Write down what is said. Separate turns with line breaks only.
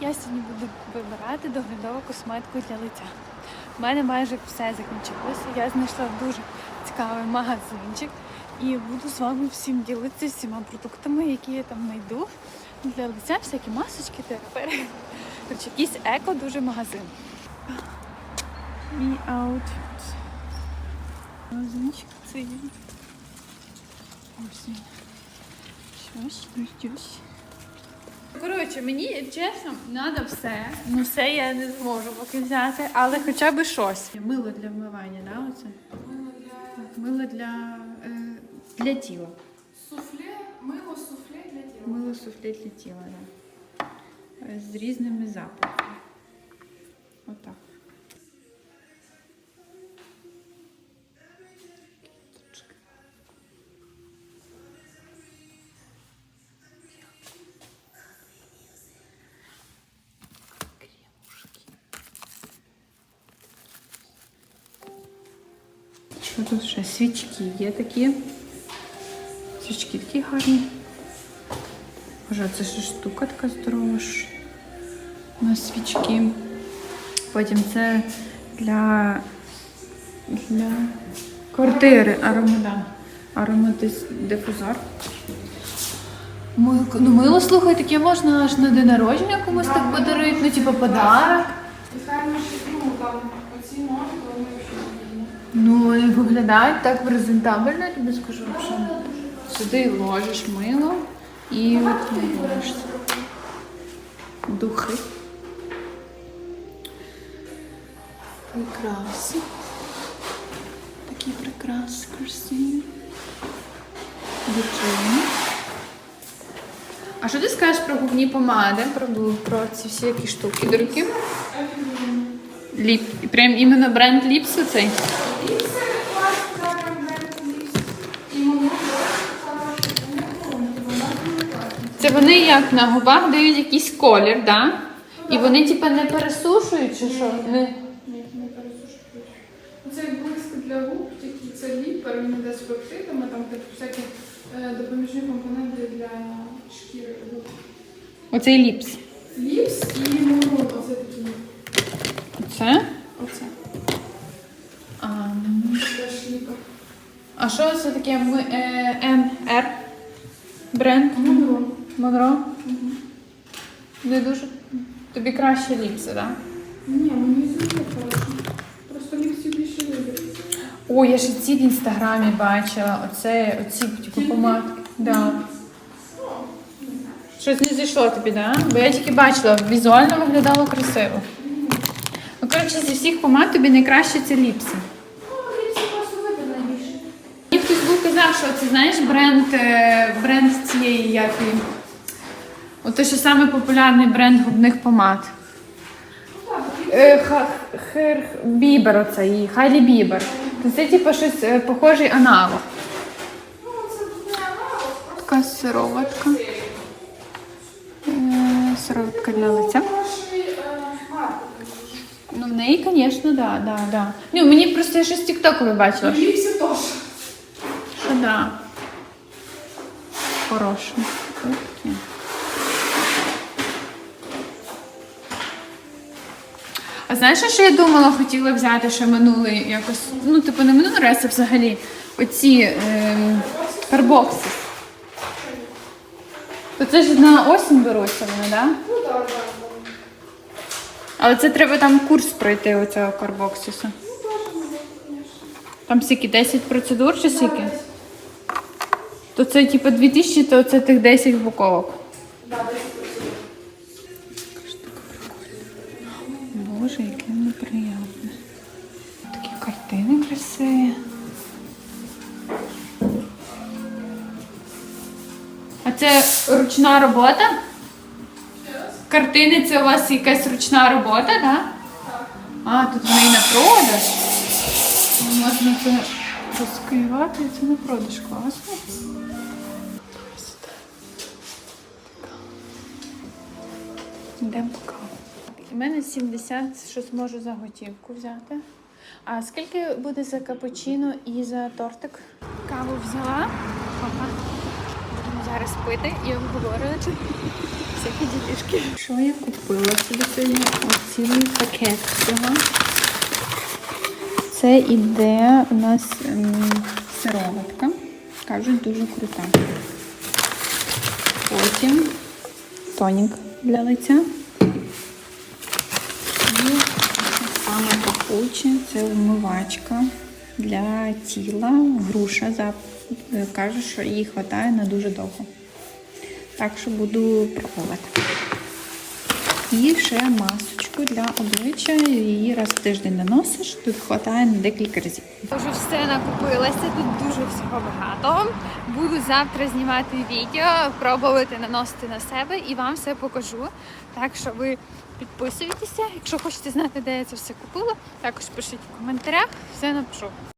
Я сьогодні буду вибирати доглядову косметику для лиця. У мене майже все закінчилося. Я знайшла дуже цікавий магазинчик і буду з вами всім ділитися всіма продуктами, які я там знайду для лиця, всякі масочки, терапери. Коротше, якийсь еко дуже магазин. Мій аутфіт. Магазинчик це є. Ось. Щось, щось. Коротше, мені чесно, треба все. Ну все я не зможу поки взяти, але хоча б щось. Мило для вмивання, да, оце? Так, Мило для, е, для тіла.
Суфле, мило суфле для тіла.
Мило суфле для тіла, да. Е, З різними запахами. Отак. Що тут ще? Свічки є такі. Свічки такі гарні. Боже, це ж штука така здорова ж. На свічки. Потім це для, для квартири аромада. Ароматис-дифузор. Ну, мило, слухай, таке можна аж на день народження комусь так подарити, ну, типу, подарок.
І хай ми ще, ну, там, оці ноги, то ми ще
Ну, вони виглядають так презентабельно, я тобі скажу. Що сюди ложиш мило і от. Духи. Прикраси. Такі прикраси красиві. Дівчини. А що ти скажеш про губні помади, про, про ці всякі штуки, дорогі? Ліп. Прям іменно бренд Ліпс оцей? Це вони як на губах дають якийсь колір, да? І вони типа не пересушують чи що? Не.
Ні, не пересушують. Оце як блиск для губ, тільки це ліпер, він йде з пептидами, там всякі е, допоміжні компоненти для шкіри губ.
Оцей ліпс.
Ліпс і мурон, оце такі.
Оце?
Оце.
А, ну. А що це таке М- е, МР? Бренд?
Мурон.
Монро? Не дуже. Тобі краще ліпси, так? Да?
Ні, мені здається хорошо. Просто ліпсів більше вибір.
О, я ж ці в інстаграмі бачила. Оце, оці типу помадки. Да. Щось не зійшло тобі, да? Бо я тільки бачила, візуально виглядало красиво. Ну, коротше, зі всіх помад тобі найкраще це ліпси. Мені хтось був казав, що це знаєш бренд, е, бренд цієї як він. Ото що саме популярний бренд губних помад. Е, Хер Бібер оцей, Хайлі Бібер. Це типу щось е, похожий аналог. Така сироватка. Сироватка для лиця.
Е.
Ну, в неї, звісно, да, да, да. Ну, мені просто я щось з тіктокові бачила.
Ліпсі теж.
Що да. Хороше. А знаєш, що я думала, хотіла взяти ще минулий якось, ну, типу, не минулий раз, а взагалі оці ем, карбокси. То це ж на осінь беруться вони, так? Да?
Ну, так, так.
Але це треба там курс пройти карбоксису.
Теж може, звісно.
Там скільки 10 процедур чи скільки? То це типу 2000, то це тих 10 упаковок.
Да, десь працює.
Боже, яке неприємне. Такі картини красиві. А це ручна робота? Картини це у вас якась ручна робота, так? Да? А, тут вони і на продаж. Можна це розкривати, і це на продаж класно. Йдемо. У мене 70, що зможу за готівку взяти. А скільки буде за капучино і за тортик? Каву взяла. Опа. Зараз пити і обговорювати. всякі ділішки. Що я купила собі сьогодні? Цілий пакет всього. Це іде у нас ем, сироватка. Кажуть, дуже крута. Потім тонік для лиця. І саме пахуче це вмивачка для тіла. Груша. За- Кажуть, що їй вистачає на дуже довго. Так що буду пробувати. І ще масочку для обличчя. Її раз в тиждень наносиш, тут вистачає на декілька разів. Вже все накупилося, тут дуже всього багато. Буду завтра знімати відео, пробувати наносити на себе і вам все покажу. Так що ви підписуйтеся. Якщо хочете знати, де я це все купила, також пишіть в коментарях, все напишу.